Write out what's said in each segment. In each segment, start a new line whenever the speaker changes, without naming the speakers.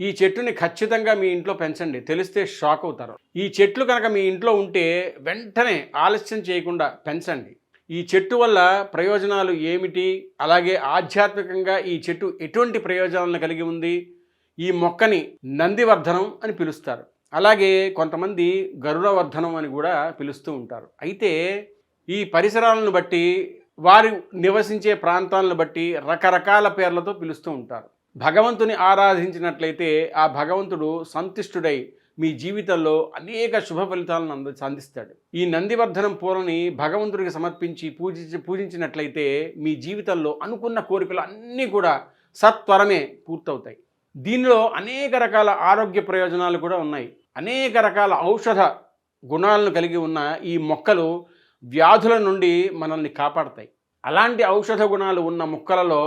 ఈ చెట్టుని ఖచ్చితంగా మీ ఇంట్లో పెంచండి. తెలిస్తే షాక్ అవుతారు. ఈ చెట్లు కనుక మీ ఇంట్లో ఉంటే వెంటనే ఆలస్యం చేయకుండా పెంచండి. ఈ చెట్టు వల్ల ప్రయోజనాలు ఏమిటి? అలాగే ఆధ్యాత్మికంగా ఈ చెట్టు ఎటువంటి ప్రయోజనాలను కలిగి ఉంది? ఈ మొక్కని నందివర్ధనం అని పిలుస్తారు. అలాగే కొంతమంది గరుడవర్ధనం అని కూడా పిలుస్తూ ఉంటారు. అయితే ఈ పరిసరాలను బట్టి వారు నివసించే ప్రాంతాలను బట్టి రకరకాల పేర్లతో పిలుస్తూ ఉంటారు. భగవంతుని ఆరాధించినట్లయితే ఆ భగవంతుడు సంతుష్టుడై మీ జీవితంలో అనేక శుభ ఫలితాలను అంద అందిస్తాడు ఈ నందివర్ధనం పూలని భగవంతుడికి సమర్పించి పూజించి పూజించినట్లయితే మీ జీవితంలో అనుకున్న కోరికలు అన్నీ కూడా సత్వరమే పూర్తవుతాయి. దీనిలో అనేక రకాల ఆరోగ్య ప్రయోజనాలు కూడా ఉన్నాయి. అనేక రకాల ఔషధ గుణాలను కలిగి ఉన్న ఈ మొక్కలు వ్యాధుల నుండి మనల్ని కాపాడతాయి. అలాంటి ఔషధ గుణాలు ఉన్న మొక్కలలో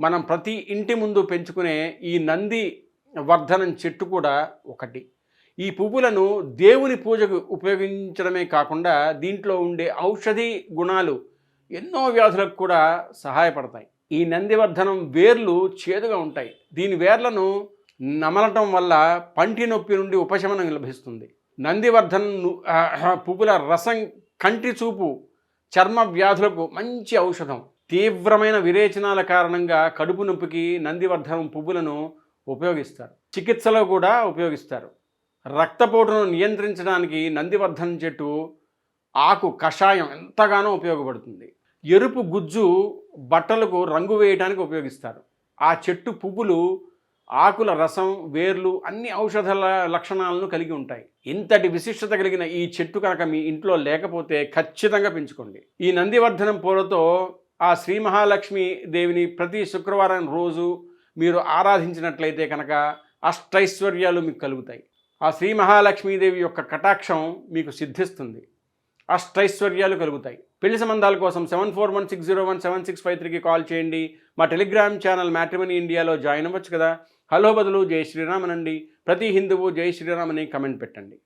మనం ప్రతి ఇంటి ముందు పెంచుకునే ఈ నంది వర్ధనం చెట్టు కూడా ఒకటి. ఈ పువ్వులను దేవుని పూజకు ఉపయోగించడమే కాకుండా దీంట్లో ఉండే ఔషధి గుణాలు ఎన్నో వ్యాధులకు కూడా సహాయపడతాయి. ఈ నందివర్ధనం వేర్లు చేదుగా ఉంటాయి. దీని వేర్లను నమలటం వల్ల పంటి నొప్పి నుండి ఉపశమనం లభిస్తుంది. నందివర్ధనం పువ్వుల రసం కంటి చూపు చర్మ వ్యాధులకు మంచి ఔషధం. తీవ్రమైన విరేచనాల కారణంగా కడుపు నొప్పికి నందివర్ధనం పువ్వులను ఉపయోగిస్తారు. చికిత్సలో కూడా ఉపయోగిస్తారు. రక్తపోటును నియంత్రించడానికి నందివర్ధనం చెట్టు ఆకు కషాయం ఎంతగానో ఉపయోగపడుతుంది. ఎరుపు గుజ్జు బట్టలకు రంగు వేయడానికి ఉపయోగిస్తారు. ఆ చెట్టు పువ్వులు ఆకుల రసం వేర్లు అన్ని ఔషధ లక్షణాలను కలిగి ఉంటాయి. ఇంతటి విశిష్టత కలిగిన ఈ చెట్టు కనుక మీ ఇంట్లో లేకపోతే ఖచ్చితంగా పెంచుకోండి. ఈ నందివర్ధనం పూలతో ఆ శ్రీ మహాలక్ష్మి దేవిని ప్రతి శుక్రవారం రోజు మీరు ఆరాధించినట్లయితే కనుక అష్టైశ్వర్యాలు మీకు కలుగుతాయి. ఆ శ్రీ మహాలక్ష్మీదేవి యొక్క కటాక్షం మీకు సిద్ధిస్తుంది. అష్టైశ్వర్యాలు కలుగుతాయి. పెళ్ళి సంబంధాల కోసం seven four one six zero one seven six five త్రీకి కాల్ చేయండి. మా టెలిగ్రామ్ ఛానల్ మ్యాట్రిమనీ ఇండియాలో జాయిన్ అవ్వచ్చు కదా. హలో బదులు జై శ్రీరామనండి. ప్రతి హిందువు జై శ్రీరామని కమెంట్ పెట్టండి.